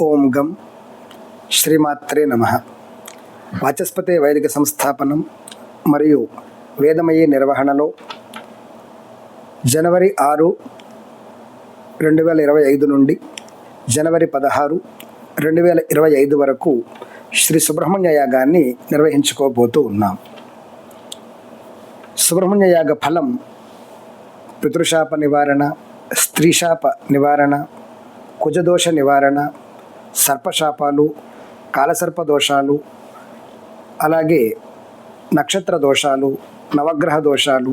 ఓం గం శ్రీమాత్రే నమ. వాచస్పతి వైదిక సంస్థాపనం మరియు వేదమయీ నిర్వహణలో జనవరి ఆరు రెండు వేల ఇరవై ఐదు నుండి జనవరి పదహారు రెండు వేల ఇరవై ఐదు వరకు శ్రీ సుబ్రహ్మణ్య యాగాన్ని నిర్వహించుకోబోతూ ఉన్నాం. సుబ్రహ్మణ్య యాగ ఫలం పితృశాప నివారణ స్త్రీశాప నివారణ కుజదోష నివారణ సర్పశాపాలు కాలసర్ప దోషాలు అలాగే నక్షత్ర దోషాలు నవగ్రహ దోషాలు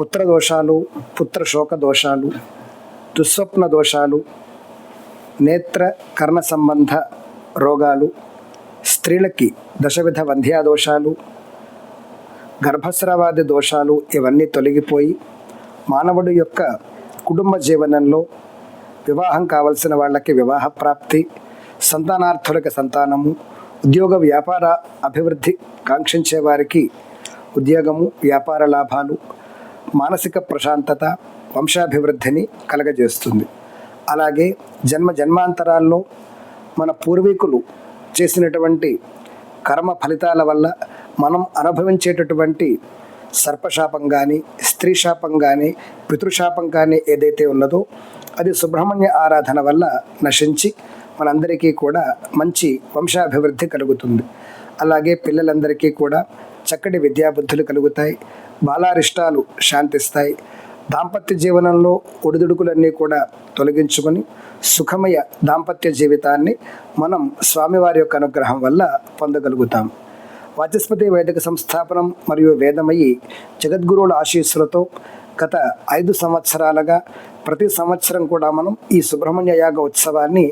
పుత్ర దోషాలు పుత్ర శోక దోషాలు దుస్వప్న దోషాలు నేత్ర కర్ణ సంబంధ రోగాలు స్త్రీలకి దశవిధ వంధ్యా దోషాలు గర్భస్రావాది దోషాలు ఇవన్నీ తొలగిపోయి మానవుడి యొక్క కుటుంబ జీవనంలో వివాహం కావలసిన వాళ్ళకి వివాహ ప్రాప్తి సంతానార్థులకి సంతానము ఉద్యోగ వ్యాపార అభివృద్ధి కాంక్షించే వారికి ఉద్యోగము వ్యాపార లాభాలు మానసిక ప్రశాంతత వంశాభివృద్ధిని కలగజేస్తుంది. అలాగే జన్మ జన్మాంతరాల్లో మన పూర్వీకులు చేసినటువంటి కర్మ ఫలితాల వల్ల మనం అనుభవించేటటువంటి సర్పశాపం కానీ స్త్రీ శాపం కానీ పితృశాపం కానీ ఏదైతే ఉన్నదో అది సుబ్రహ్మణ్య ఆరాధన వల్ల నశించి మనందరికీ కూడా మంచి వంశాభివృద్ధి కలుగుతుంది. అలాగే పిల్లలందరికీ కూడా చక్కటి విద్యాబుద్ధులు కలుగుతాయి. బాలారిష్టాలు శాంతిస్తాయి. దాంపత్య జీవనంలో ఒడిదుడుకులన్నీ కూడా తొలగించుకొని సుఖమయ దాంపత్య జీవితాన్ని మనం స్వామివారి యొక్క అనుగ్రహం వల్ల పొందగలుగుతాం. వాచస్పతి వేదిక సంస్థాపనం మరియు వేదమయ్యి జగద్గురువుల ఆశీస్సులతో గత ఐదు సంవత్సరాలుగా ప్రతి సంవత్సరం కూడా మనం ఈ సుబ్రహ్మణ్య యాగ ఉత్సవాన్ని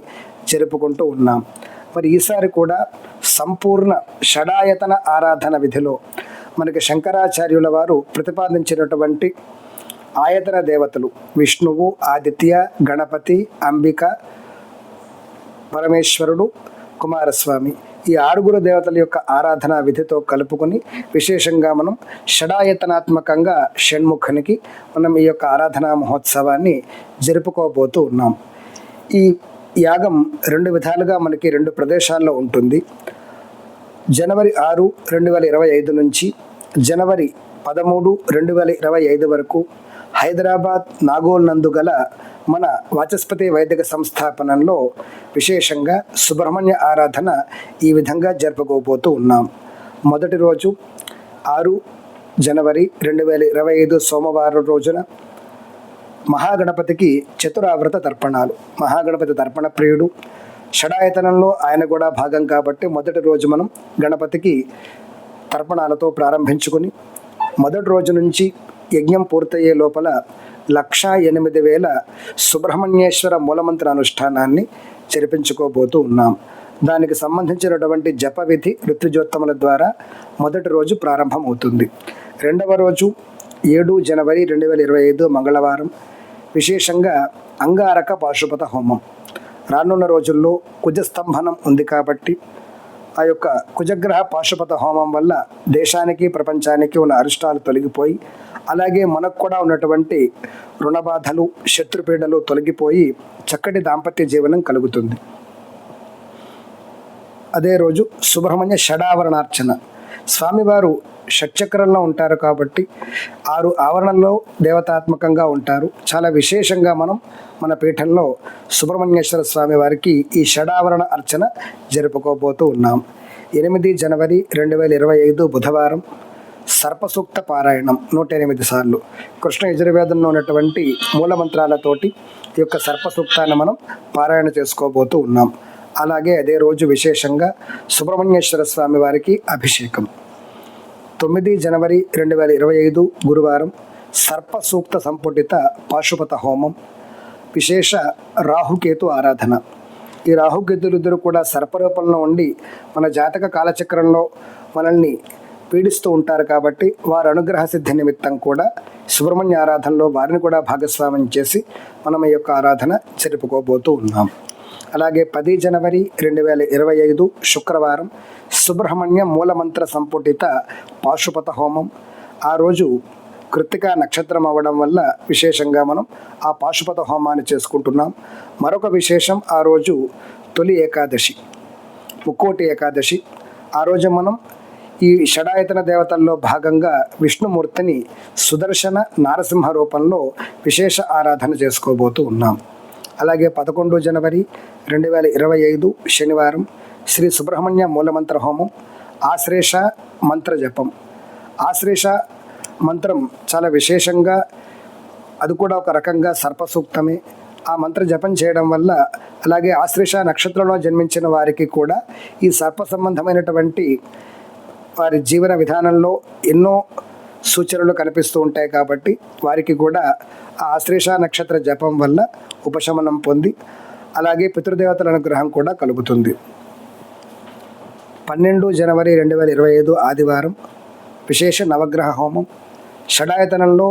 జరుపుకుంటూ ఉన్నాం. మరి ఈసారి కూడా సంపూర్ణ షడాయతన ఆరాధన విధిలో మనకి శంకరాచార్యుల వారు ప్రతిపాదించినటువంటి ఆయతన దేవతలు విష్ణువు ఆదిత్య గణపతి అంబిక పరమేశ్వరుడు కుమారస్వామి. ఈ ఆరుగురు దేవతల యొక్క ఆరాధన విధితో కలుపుకొని విశేషంగా మనం షడాయతనాత్మకంగా షణ్ముఖునికి మనం ఈ యొక్క ఆరాధనా మహోత్సవాన్ని జరుపుకోబోతూ ఉన్నాం. ఈ యాగం రెండు విధాలుగా మనకి రెండు ప్రదేశాల్లో ఉంటుంది. జనవరి ఆరు రెండు వేల ఇరవై ఐదు నుంచి జనవరి పదమూడు రెండు వేల ఇరవై ఐదు వరకు హైదరాబాద్ నాగోల్ నందు గల మన వాచస్పతి వైదిక సంస్థాపనంలో విశేషంగా సుబ్రహ్మణ్య ఆరాధన ఈ విధంగా జరుపుకోబోతూ ఉన్నాం. మొదటి రోజు ఆరు జనవరి రెండు వేల ఇరవై ఐదు సోమవారం రోజున మహాగణపతికి చతురావ్రత తర్పణాలు. మహాగణపతి తర్పణ ప్రియుడు. షడాయతనంలో ఆయన కూడా భాగం కాబట్టి మొదటి రోజు మనం గణపతికి తర్పణాలతో ప్రారంభించుకొని మొదటి రోజు నుంచి యజ్ఞం పూర్తయ్యే లోపల లక్షా ఎనిమిది వేల సుబ్రహ్మణ్యేశ్వర మూలమంత్ర అనుష్ఠానాన్ని జరిపించుకోబోతూ ఉన్నాం. దానికి సంబంధించినటువంటి జపవిధి ఋతుజోత్తముల ద్వారా మొదటి రోజు ప్రారంభమవుతుంది. రెండవ రోజు ఏడు జనవరి రెండు వేల ఇరవై ఐదు మంగళవారం విశేషంగా అంగారక పాశుపత హోమం. రానున్న రోజుల్లో కుజస్తంభనం ఉంది కాబట్టి ఆ యొక్క కుజగ్రహ పాశుపత హోమం వల్ల దేశానికి ప్రపంచానికి ఉన్న అరిష్టాలు తొలగిపోయి అలాగే మనకు కూడా ఉన్నటువంటి రుణబాధలు శత్రుపీడలు తొలగిపోయి చక్కటి దాంపత్య జీవనం కలుగుతుంది. అదే రోజు సుబ్రహ్మణ్య షడావరణార్చన. స్వామివారు షట్చక్రంలో ఉంటారు కాబట్టి ఆరు ఆవరణల్లో దేవతాత్మకంగా ఉంటారు. చాలా విశేషంగా మనం మన పీఠంలో సుబ్రహ్మణ్యేశ్వర స్వామి వారికి ఈ షడావరణ అర్చన జరుపుకోబోతూ ఉన్నాం. ఎనిమిది జనవరి రెండు వేల ఇరవై ఐదు బుధవారం సర్పసూక్త పారాయణం నూట ఎనిమిది సార్లు. కృష్ణ యజుర్వేదంలో ఉన్నటువంటి మూలమంత్రాలతోటి ఈ యొక్క సర్పసూక్తాన్ని మనం పారాయణ చేసుకోబోతూ ఉన్నాం. అలాగే అదే రోజు విశేషంగా సుబ్రహ్మణ్యేశ్వర స్వామి వారికి అభిషేకం. తొమ్మిది జనవరి రెండు వేల ఇరవై ఐదు గురువారం సర్ప సూక్త సంపుటిత పాశుపత హోమం విశేష రాహుకేతు ఆరాధన. ఈ రాహుకేతులిద్దరూ కూడా సర్పరూపంలో ఉండి మన జాతక కాలచక్రంలో మనల్ని పీడిస్తూ ఉంటారు కాబట్టి వారి అనుగ్రహ సిద్ధి నిమిత్తం కూడా సుబ్రహ్మణ్య ఆరాధనలో వారిని కూడా భాగస్వామ్యం చేసి మనం ఈ యొక్క ఆరాధన జరుపుకోబోతూ ఉన్నాం. అలాగే పది జనవరి రెండు వేల ఇరవై ఐదు శుక్రవారం సుబ్రహ్మణ్య మూలమంత్ర సంపుటిత పాశుపత హోమం. ఆ రోజు కృత్తిక నక్షత్రం అవ్వడం వల్ల విశేషంగా మనం ఆ పాశుపత హోమాన్ని చేసుకుంటున్నాం. మరొక విశేషం ఆ రోజు తొలి ఏకాదశి ముక్కోటి ఏకాదశి. ఆ రోజు మనం ఈ షడాయతన దేవతల్లో భాగంగా విష్ణుమూర్తిని సుదర్శన నారసింహ రూపంలో విశేష ఆరాధన చేసుకోబోతూ ఉన్నాం. అలాగే పదకొండు జనవరి రెండు వేల ఇరవై ఐదు శనివారం శ్రీ సుబ్రహ్మణ్య మూలమంత్ర హోమం ఆశ్లేష మంత్ర జపం. ఆశ్లేష మంత్రం చాలా విశేషంగా అది కూడా ఒక రకంగా సర్పసూక్తమే. ఆ మంత్ర జపం చేయడం వల్ల అలాగే ఆశ్లేష నక్షత్రంలో జన్మించిన వారికి కూడా ఈ సర్ప సంబంధమైనటువంటి వారి జీవన విధానంలో ఎన్నో సూచనలు కనిపిస్తూ ఉంటాయి కాబట్టి వారికి కూడా ఆ ఆశ్లేష నక్షత్ర జపం వల్ల ఉపశమనం పొంది అలాగే పితృదేవతల అనుగ్రహం కూడా కలుగుతుంది. పన్నెండు జనవరి రెండు వేల ఇరవై ఐదు ఆదివారం విశేష నవగ్రహ హోమం. షడాయతనంలో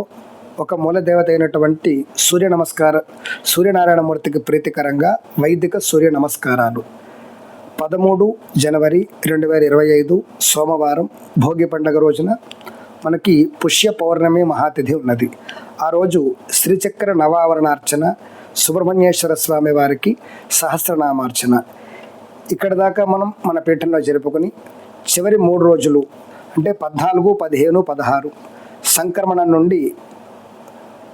ఒక మూల దేవత అయినటువంటి సూర్య నమస్కార సూర్యనారాయణమూర్తికి ప్రీతికరంగా వైదిక సూర్య నమస్కారాలు. పదమూడు జనవరి రెండు వేల ఇరవై ఐదు సోమవారం భోగి పండుగ రోజున మనకి పుష్య పౌర్ణమి మహాతిథి ఉన్నది. ఆ రోజు శ్రీచక్ర నవావరణార్చన సుబ్రహ్మణ్యేశ్వర స్వామి వారికి సహస్రనామార్చన. ఇక్కడ దాకా మనం మన పీఠంలో జరుపుకొని చివరి మూడు రోజులు అంటే పద్నాలుగు పదిహేను పదహారు సంక్రమణం నుండి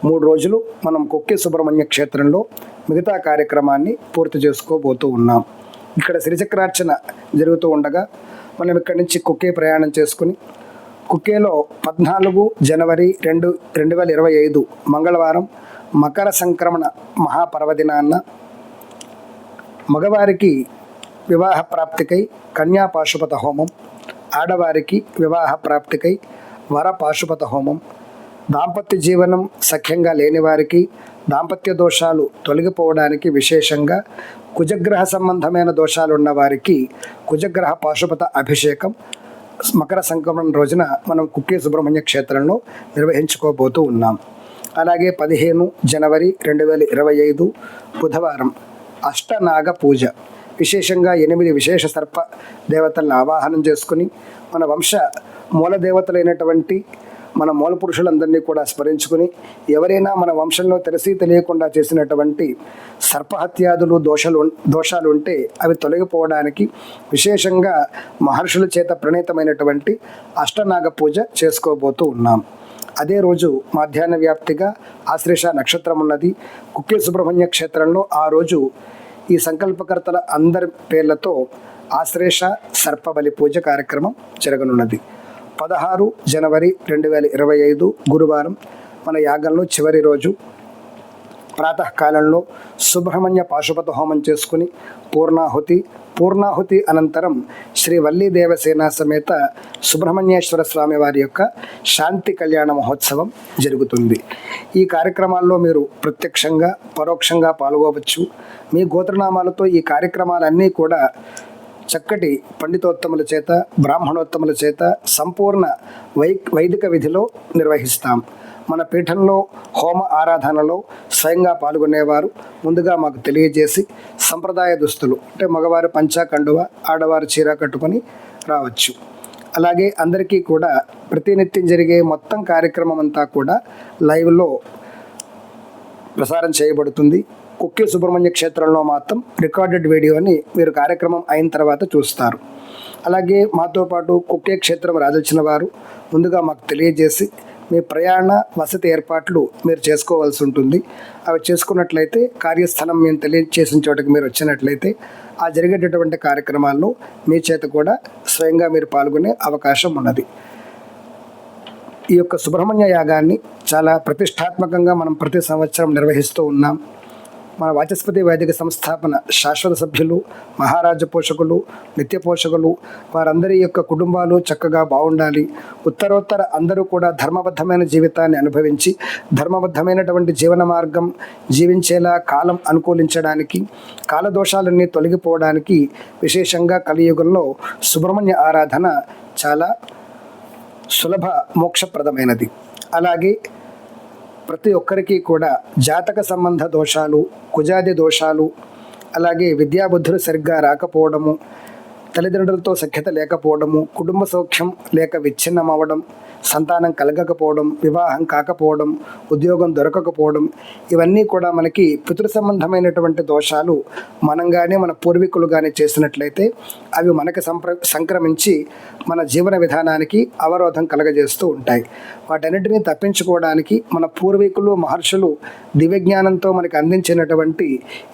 మూడు రోజులు మనం కొక్కి సుబ్రహ్మణ్య క్షేత్రంలో మిగతా కార్యక్రమాన్ని పూర్తి చేసుకోబోతూ ఉన్నాం. ఇక్కడ శ్రీచక్రార్చన జరుగుతూ ఉండగా మనం ఇక్కడి నుంచి కుక్కే ప్రయాణం చేసుకుని కుక్కేలో పద్నాలుగు జనవరి రెండు రెండు వేల ఇరవై ఐదు మంగళవారం మకర సంక్రమణ మహాపర్వదినాన్న మగవారికి వివాహ ప్రాప్తికై కన్యా పాశుపత హోమం ఆడవారికి వివాహ ప్రాప్తికై వర పాశుపత హోమం దాంపత్య జీవనం సఖ్యంగా లేని వారికి దాంపత్య దోషాలు తొలగిపోవడానికి విశేషంగా కుజగ్రహ సంబంధమైన దోషాలున్న వారికి కుజగ్రహ పాశుపత అభిషేకం మకర సంక్రమణ రోజున మనం కుక్కే సుబ్రహ్మణ్య క్షేత్రంలో నిర్వహించుకోబోతూ ఉన్నాం. అలాగే పదిహేను జనవరి రెండు వేల ఇరవై ఐదు బుధవారం అష్టనాగ పూజ. విశేషంగా ఎనిమిది విశేష సర్ప దేవతలను ఆవాహనం చేసుకుని మన వంశ మూల దేవతలైనటువంటి మన మూల పురుషులందరినీ కూడా స్మరించుకుని ఎవరైనా మన వంశంలో తెలిసి తెలియకుండా చేసినటువంటి సర్పహత్యాదులు దోషాలు దోషాలు ఉంటే అవి తొలగిపోవడానికి విశేషంగా మహర్షుల చేత ప్రణీతమైనటువంటి అష్టనాగ పూజ చేసుకోబోతూ ఉన్నాం. అదే రోజు మధ్యాహ్న వ్యాప్తిగా ఆశ్లేష నక్షత్రం ఉన్నది. కుక్కే సుబ్రహ్మణ్య క్షేత్రంలో ఆ రోజు ఈ సంకల్పకర్తల అందరి పేర్లతో ఆశ్లేష సర్పబలి పూజ కార్యక్రమం జరగనున్నది. పదహారు జనవరి రెండు వేల ఇరవై ఐదు గురువారం మన యాగంలో చివరి రోజు ప్రాతకాలంలో సుబ్రహ్మణ్య పాశుపత హోమం చేసుకుని పూర్ణాహుతి పూర్ణాహుతి అనంతరం శ్రీ వల్లి దేవసేన సమేత సుబ్రహ్మణ్యేశ్వర స్వామి వారి యొక్క శాంతి కళ్యాణ మహోత్సవం జరుగుతుంది. ఈ కార్యక్రమాల్లో మీరు ప్రత్యక్షంగా పరోక్షంగా పాల్గొవచ్చు. మీ గోత్రనామాలతో ఈ కార్యక్రమాలన్నీ కూడా చక్కటి పండితోత్తముల చేత బ్రాహ్మణోత్తముల చేత సంపూర్ణ వై వైదిక విధిలో నిర్వహిస్తాం. మన పీఠంలో హోమ ఆరాధనలో స్వయంగా పాల్గొనేవారు. ముందుగా మాకు తెలియజేసి సంప్రదాయ దుస్తులు అంటే మగవారు పంచా కండువ ఆడవారు చీర కట్టుకొని రావచ్చు. అలాగే అందరికీ కూడా ప్రతినిత్యం జరిగే మొత్తం కార్యక్రమం అంతా కూడా లైవ్లో ప్రసారం చేయబడుతుంది. కుక్కే సుబ్రహ్మణ్య క్షేత్రంలో మాత్రం రికార్డెడ్ వీడియోని మీరు కార్యక్రమం అయిన తర్వాత చూస్తారు. అలాగే మాతో పాటు కుక్కే క్షేత్రం రాదొచ్చిన వారు ముందుగా మాకు తెలియజేసి మీ ప్రయాణ వసతి ఏర్పాట్లు మీరు చేసుకోవాల్సి ఉంటుంది. అవి చేసుకున్నట్లయితే కార్యస్థలం మేము తెలియచేసిన చోటకి మీరు వచ్చినట్లయితే ఆ జరిగేటటువంటి కార్యక్రమాల్లో మీ చేత కూడా స్వయంగా మీరు పాల్గొనే అవకాశం ఉన్నది. ఈ యొక్క సుబ్రహ్మణ్య యాగాన్ని చాలా ప్రతిష్టాత్మకంగా మనం ప్రతి సంవత్సరం నిర్వహిస్తూ ఉన్నాం. మన వాచస్పతి వైదిక సంస్థాపన శాశ్వత సభ్యులు మహారాజ పోషకులు నిత్య పోషకులు వారందరి యొక్క కుటుంబాలు చక్కగా బాగుండాలి. ఉత్తరోత్తర అందరూ కూడా ధర్మబద్ధమైన జీవితాన్ని అనుభవించి ధర్మబద్ధమైనటువంటి జీవన మార్గం జీవించేలా కాలం అనుకూలించడానికి కాలదోషాలన్నీ తొలగిపోవడానికి విశేషంగా కలియుగంలో సుబ్రహ్మణ్య ఆరాధన చాలా సులభ మోక్షప్రదమైనది. అలాగే ప్రతి ఒక్కరికి కూడా జాతక సంబంధ దోషాలు కుజాది దోషాలు అలాగే విద్యాబుద్ధులు సరిగ్గా రాకపోవడము తల్లిదండ్రులతో సఖ్యత లేకపోవడము కుటుంబ సౌఖ్యం లేక విచ్ఛిన్నం అవ్వడం సంతానం కలగకపోవడం వివాహం కాకపోవడం ఉద్యోగం దొరకకపోవడం ఇవన్నీ కూడా మనకి పితృ సంబంధమైనటువంటి దోషాలు మనంగానే మన పూర్వీకులు కానీ చేసినట్లయితే అవి మనకి సంప్ర సంక్రమించి మన జీవన విధానానికి అవరోధం కలగజేస్తూ ఉంటాయి. వాటన్నిటిని తప్పించుకోవడానికి మన పూర్వీకులు మహర్షులు దివ్యజ్ఞానంతో మనకి అందించినటువంటి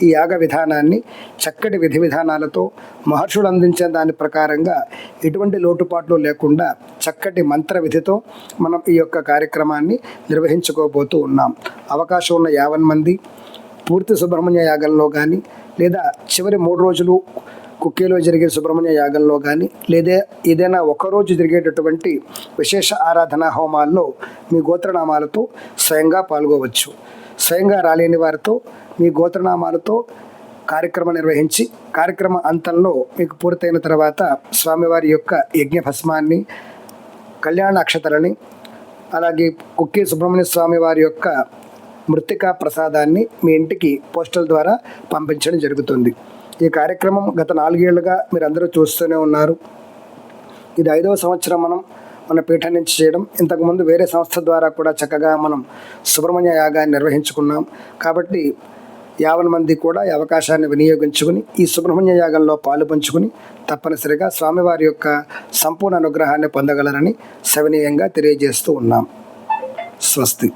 ఈ యాగ విధానాన్ని చక్కటి విధి విధానాలతో మహర్షులు అందించిన దాని ప్రకారంగా ఎటువంటి లోటుపాట్లు లేకుండా చక్కటి మంత్ర విధితో మనం ఈ యొక్క కార్యక్రమాన్ని నిర్వహించుకోబోతూ ఉన్నాం. అవకాశం ఉన్న యావన్ మంది పూర్తి సుబ్రహ్మణ్య యాగంలో కానీ లేదా చివరి మూడు రోజులు కుక్కేలో జరిగే సుబ్రహ్మణ్య యాగంలో కానీ లేదా ఏదైనా ఒకరోజు జరిగేటటువంటి విశేష ఆరాధనా హోమాల్లో మీ గోత్రనామాలతో స్వయంగా పాల్గొవచ్చు. స్వయంగా రాలేని వారితో మీ గోత్రనామాలతో కార్యక్రమం నిర్వహించి కార్యక్రమ అంతంలో మీకు పూర్తయిన తర్వాత స్వామివారి యొక్క యజ్ఞ భస్మాన్ని కళ్యాణ అక్షతలని అలాగే కుక్కి సుబ్రహ్మణ్య స్వామి వారి యొక్క మృతికా ప్రసాదాన్ని మీ ఇంటికి పోస్టల్ ద్వారా పంపించడం జరుగుతుంది. ఈ కార్యక్రమం గత నాలుగేళ్ళుగా మీరు అందరూ చూస్తూనే ఉన్నారు. ఇది ఐదవ సంవత్సరం మనం మన పీఠం నుంచి చేయడం. ఇంతకుముందు వేరే సంస్థ ద్వారా కూడా చక్కగా మనం సుబ్రహ్మణ్య యాగాన్ని నిర్వహించుకున్నాం. కాబట్టి యావన్ మంది కూడా ఈ అవకాశాన్ని వినియోగించుకుని ఈ సుబ్రహ్మణ్య యాగంలో పాలు పంచుకుని తప్పనిసరిగా స్వామివారి యొక్క సంపూర్ణ అనుగ్రహాన్ని పొందగలరని సవినీయంగా తెలియజేస్తూ ఉన్నాం. స్వస్తి.